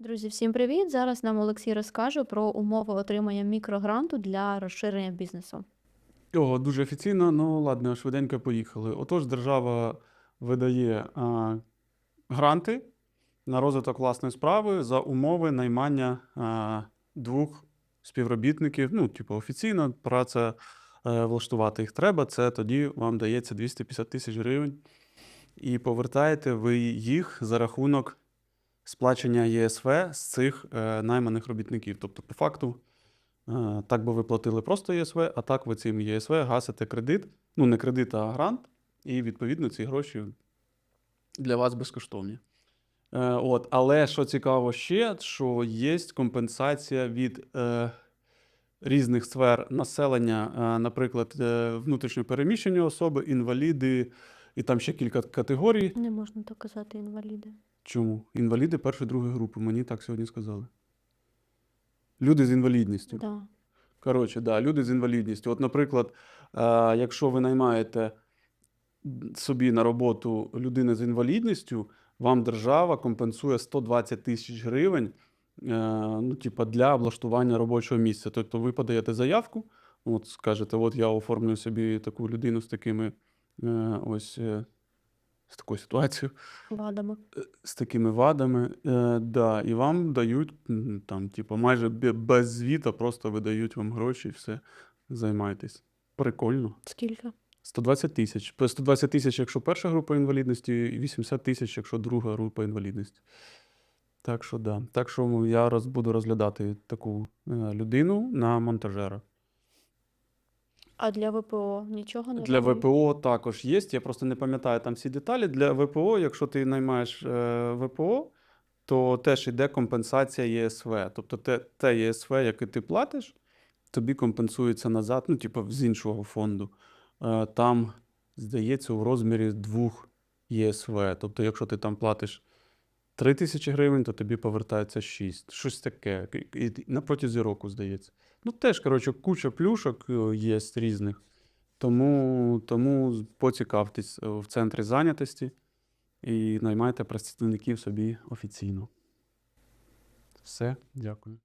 Друзі, всім привіт! Зараз нам Олексій розкаже про умови отримання мікрогранту для розширення бізнесу. О, дуже офіційно, ну ладно, швиденько поїхали. Отож, держава видає а, гранти на розвиток власної справи за умови наймання а, двох співробітників. Ну, типу, офіційно праця е, влаштувати їх треба. Це тоді вам дається 250 тисяч гривень. І повертаєте ви їх за рахунок сплачення ЄСВ з цих е, найманих робітників. Тобто, по факту, Е, Так би ви платили просто ЄСВ, а так ви цим ЄСВ гасите кредит. Ну, не кредит, а грант, і відповідно ці гроші для вас безкоштовні. Е, От, але що цікаво ще, що є компенсація від е, різних сфер населення, е, наприклад, е, внутрішньопереміщені особи, інваліди, і там ще кілька категорій. Не можна так казати інваліди. Чому? Інваліди першої другої групи, мені так сьогодні сказали. Люди з інвалідністю. Да. Коротше, да, люди з інвалідністю. От, наприклад, е, якщо ви наймаєте собі на роботу людини з інвалідністю, вам держава компенсує 120 тисяч гривень е, ну, типа, для облаштування робочого місця. Тобто ви подаєте заявку, от скажете, от я оформлю собі таку людину з такими е, ось з такою ситуацією Вадами. з такими вадами, е, да, і вам дають там, типу, майже без звіта, просто видають вам гроші і все, займайтесь. Прикольно. Скільки? 120 тисяч. По 120 тисяч, якщо перша група інвалідності, і 80 тисяч, якщо друга група інвалідності. Так що, да. Так що я роз, буду розглядати таку е, людину на монтажера. А для ВПО нічого не Для? ВПО також є. Я просто не пам'ятаю там всі деталі. Для ВПО, якщо ти наймаєш е, ВПО, то теж йде компенсація ЄСВ. Тобто те, те ЄСВ, яке ти платиш, тобі компенсується назад, ну, типу, з іншого фонду. Е, там, здається, у розмірі двох ЄСВ. Тобто, якщо ти там платиш 3 тисячі гривень, то тобі повертається 6. Щось таке. І, на протязі року, здається. Ну, теж, коротше, куча плюшок е, є різних. Тому, тому поцікавтесь е, в центрі зайнятості і наймайте представників собі офіційно. Все, дякую.